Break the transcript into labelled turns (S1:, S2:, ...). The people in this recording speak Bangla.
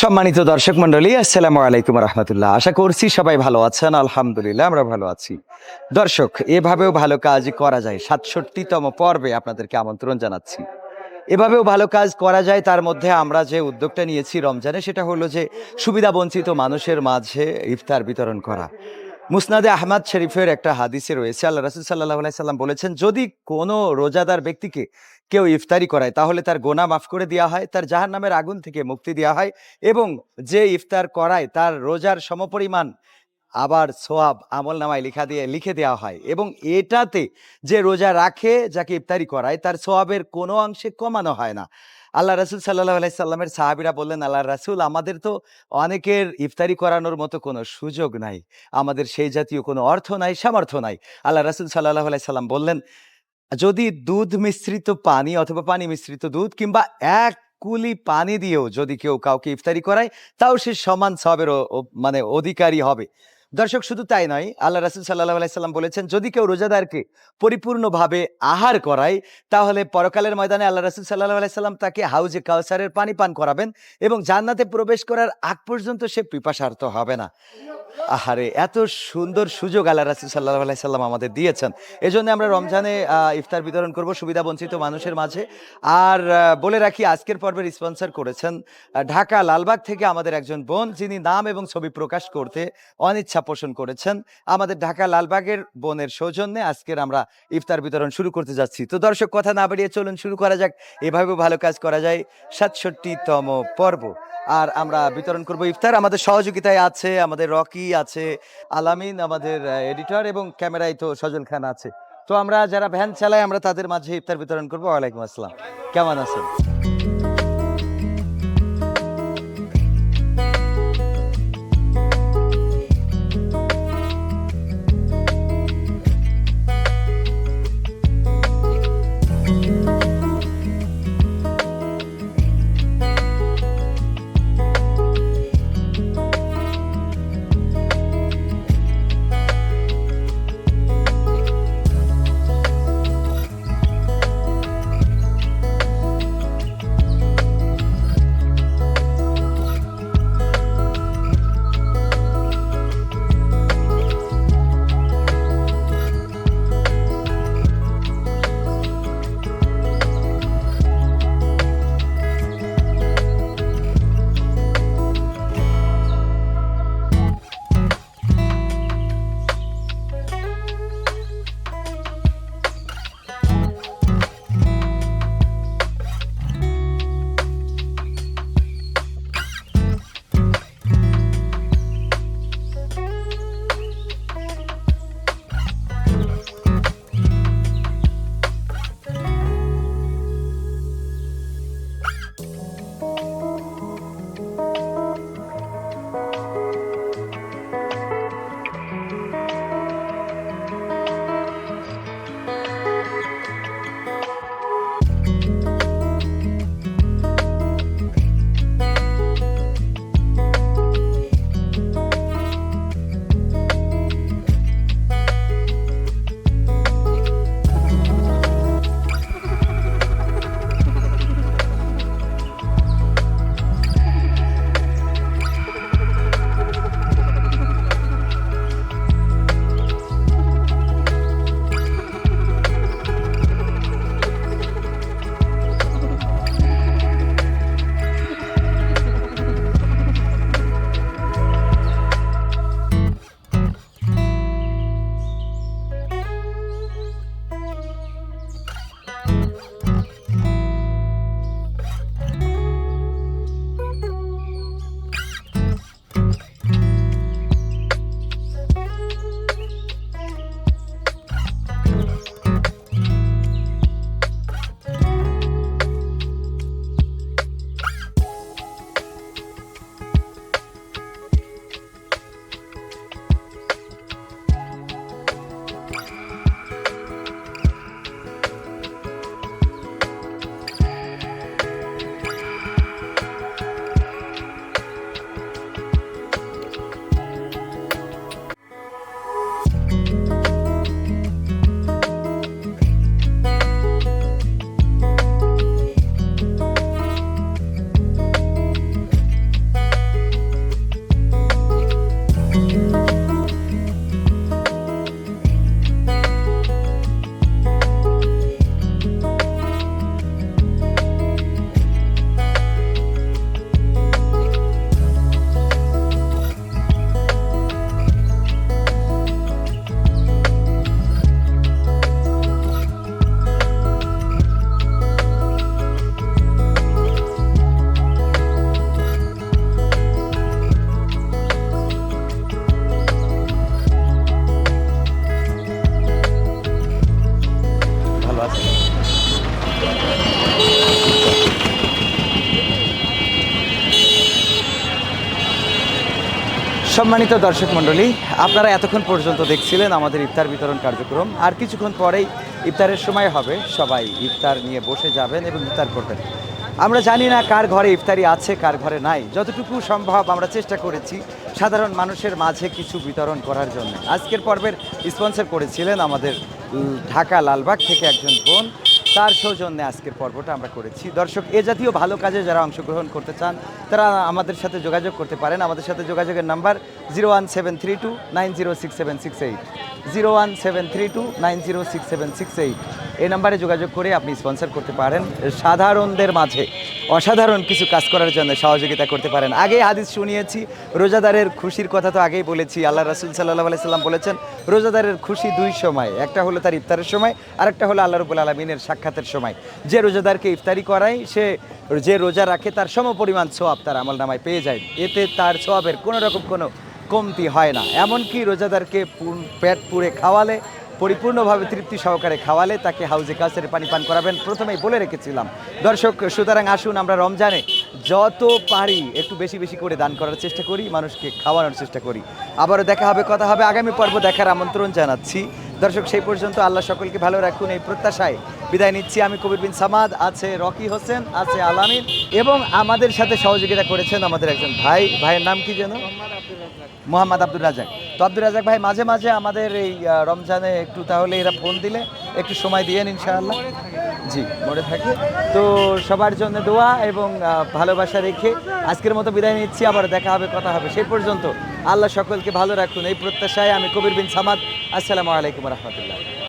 S1: সম্মানিত দর্শক মন্ডলী আসসালামু আলাইকুম রহমতুল্লাহ। আশা করছি সবাই ভালো আছেন, আলহামদুলিল্লাহ আমরা ভালো আছি। দর্শক, এভাবেও ভালো কাজ করা যায়। সাতষট্টিতম পর্বে আপনাদেরকে আমন্ত্রণ জানাচ্ছি। এভাবেও ভালো কাজ করা যায়, তার মধ্যে আমরা যে উদ্যোগটা নিয়েছি রমজানে, সেটা হলো যে সুবিধা বঞ্চিত মানুষের মাঝে ইফতার বিতরণ করা। মুসনাদে আহমদ শরীফের একটা হাদিসে রয়েছে, আল্লাহ রাসুল সাল্লাহ সাল্লাম বলেছেন, যদি কোনো রোজাদার ব্যক্তিকে কেউ ইফতারি করায়, তাহলে তার গোনা মাফ করে দেওয়া হয়, তার জাহার নামের আগুন থেকে মুক্তি দেওয়া হয় এবং যে ইফতার করায় তার রোজার সমপরিমাণ আবার সোয়াব আমল নামায় লিখা দিয়ে, লিখে দেওয়া হয় এবং এটাতে যে রোজা রাখে, যাকে ইফতারি করায়, তার সোয়াবের কোনো অংশে কমানো হয় না। আল্লাহ রাসুল সাল্লাহ আলাইসাল্লামের সাহাবিরা বললেন আল্লাহ রাসুল আমাদের তো অনেকের ইফতারি করানোর মতো কোনো সুযোগ নাই। আমাদের সেই জাতীয় কোনো অর্থ নাই, সামর্থ্য নাই। আল্লাহ রাসুল সাল্লাহ আলাইসাল্লাম বললেন যদি দুধ মিশ্রিত পানি অথবা পানি মিশ্রিত দুধ কিংবা এক কুলি পানি দিয়েও যদি কেউ কাউকে ইফতারি করায়, তাও সে সমান সবের মানে অধিকারী হবে। দর্শক, শুধু তাই নয়, আল্লাহ রাসুল সাল্লাহ আলাইসাল্লাম বলেছেন, যদি কেউ রোজাদারকে পরিপূর্ণভাবে আহার করায়, তাহলে পরকালের ময়দানে আল্লাহ রাসুল সাল্লাহ আলাইসাল্লাম তাকে হাউজে কাউসারের পানি পান করাবেন এবং জান্নাতে প্রবেশ করার আগ পর্যন্ত সে পিপাসার্থ হবে না। আহারে, এত সুন্দর সুযোগ আল্লাহ রাসুল সাল্লাহ আলাইসাল্লাম আমাদের দিয়েছেন। এজন্য আমরা রমজানে ইফতার বিতরণ করব সুবিধা বঞ্চিত মানুষের মাঝে। আর বলে রাখি, আজকের পর্বের স্পন্সর করেছেন ঢাকা লালবাগ থেকে আমাদের একজন বোন, যিনি নাম এবং ছবি প্রকাশ করতে অনিচ্ছা পোষণ করেছেন। আমাদের ঢাকা লালবাগের বোনের সৌজন্যে আজকের আমরা ইফতার বিতরণ শুরু করতে যাচ্ছি। তো দর্শক, কথা না বাড়িয়ে চলুন, শুরু করা যাক। এভাবেও ভালো কাজ করা যায় সাতষট্টিতম পর্ব। আর আমরা বিতরণ করব ইফতার। আমাদের সহযোগিতায় আছে, আমাদের রকি আছে, আলামিন আমাদের এডিটর এবং ক্যামেরায় তো সজল খান আছে। তো আমরা যারা ভ্যান চালাই আমরা তাদের মাঝে ইফতার বিতরণ করব। ওয়ালাইকুম আসসালাম। কেমন আছেন? সম্মানিত দর্শক মণ্ডলী, আপনারা এতক্ষণ পর্যন্ত দেখছিলেন আমাদের ইফতার বিতরণ কার্যক্রম। আর কিছুক্ষণ পরেই ইফতারের সময় হবে, সবাই ইফতার নিয়ে বসে যাবেন এবং ইফতার করবেন। আমরা জানি না কার ঘরে ইফতারি আছে, কার ঘরে নাই। যতটুকু সম্ভব আমরা চেষ্টা করেছি সাধারণ মানুষের মাঝে কিছু বিতরণ করার জন্য। আজকের পর্বের স্পন্সর করেছিলেন আমাদের ঢাকা লালবাগ থেকে একজন বোন। তার সৌজন্যে আজকের পর্বটা আমরা করেছি। দর্শক, এ জাতীয় ভালো কাজে যারা অংশগ্রহণ করতে চান, তারা আমাদের সাথে যোগাযোগ করতে পারেন। আমাদের সাথে যোগাযোগের number zero one seven three two nine zero six seven six eight. Zero one seven three two nine zero six seven six eight. এই নাম্বারে যোগাযোগ করে আপনি স্পন্সর করতে পারেন। সাধারণদের মাঝে অসাধারণ কিছু কাজ করার জন্য সহযোগিতা করতে পারেন। আগে হাদিস শুনিয়েছি, রোজাদারের খুশির কথা তো আগেই বলেছি। আল্লাহ রাসুল সাল্লাহ আলাইসাল্লাম বলেছেন, রোজাদারের খুশি দুই সময়, একটা হলো তার ইফতারের সময় আর একটা হলো আল্লাহ রবুল আলমিনের সাক্ষাতের সময়। যে রোজাদারকে ইফতারি করায়, সে যে রোজা রাখে, তার সম পরিমাণ সোয়াব তার আমল নামায় পেয়ে যায়। এতে তার সোয়াবের কোনো রকম কোনো কমতি হয় না। এমনকি রোজাদারকে পেট পুড়ে খাওয়ালে, পরিপূর্ণভাবে তৃপ্তি সহকারে খাওয়ালে তাকে হাউজে কাউসের পানি পান করাবেন প্রথমেই বলে রেখেছিলাম। দর্শক, সুতরাং আসুন আমরা রমজানে যত পারি একটু বেশি বেশি করে দান করার চেষ্টা করি, মানুষকে খাওয়ানোর চেষ্টা করি। আবারও দেখা হবে, কথা হবে আগামী পর্ব দেখার আমন্ত্রণ জানাচ্ছি। দর্শক, সেই পর্যন্ত আল্লাহ সকলকে ভালো রাখুন। এই প্রত্যাশায় বিদায় নিচ্ছি। আমি কবির বিন সামাদ, আছে রকি হোসেন, আছে আলামিন এবং আমাদের সাথে সহযোগিতা করেছেন আমাদের একজন ভাই। ভাইয়ের নাম কি যেন? মোহাম্মদ আব্দুর রাজাক তো আব্দুর রাজাক ভাই, মাঝে মাঝে আমাদের এই রমজানে একটু তাহলে এরা ফোন দিলে একটু সময় দিয়েন ইনশাআল্লাহ। জি মনে থাকে। তো সবার জন্য দোয়া এবং ভালোবাসা রেখে আজকের মতো বিদায় নিচ্ছি। আবার দেখা হবে, কথা হবে। সেই পর্যন্ত আল্লাহ সকলকে ভালো রাখুন। এই প্রত্যাশায় আমি কবির বিন সামাদ। আসসালামু আলাইকুম রহমতুল্লাহ।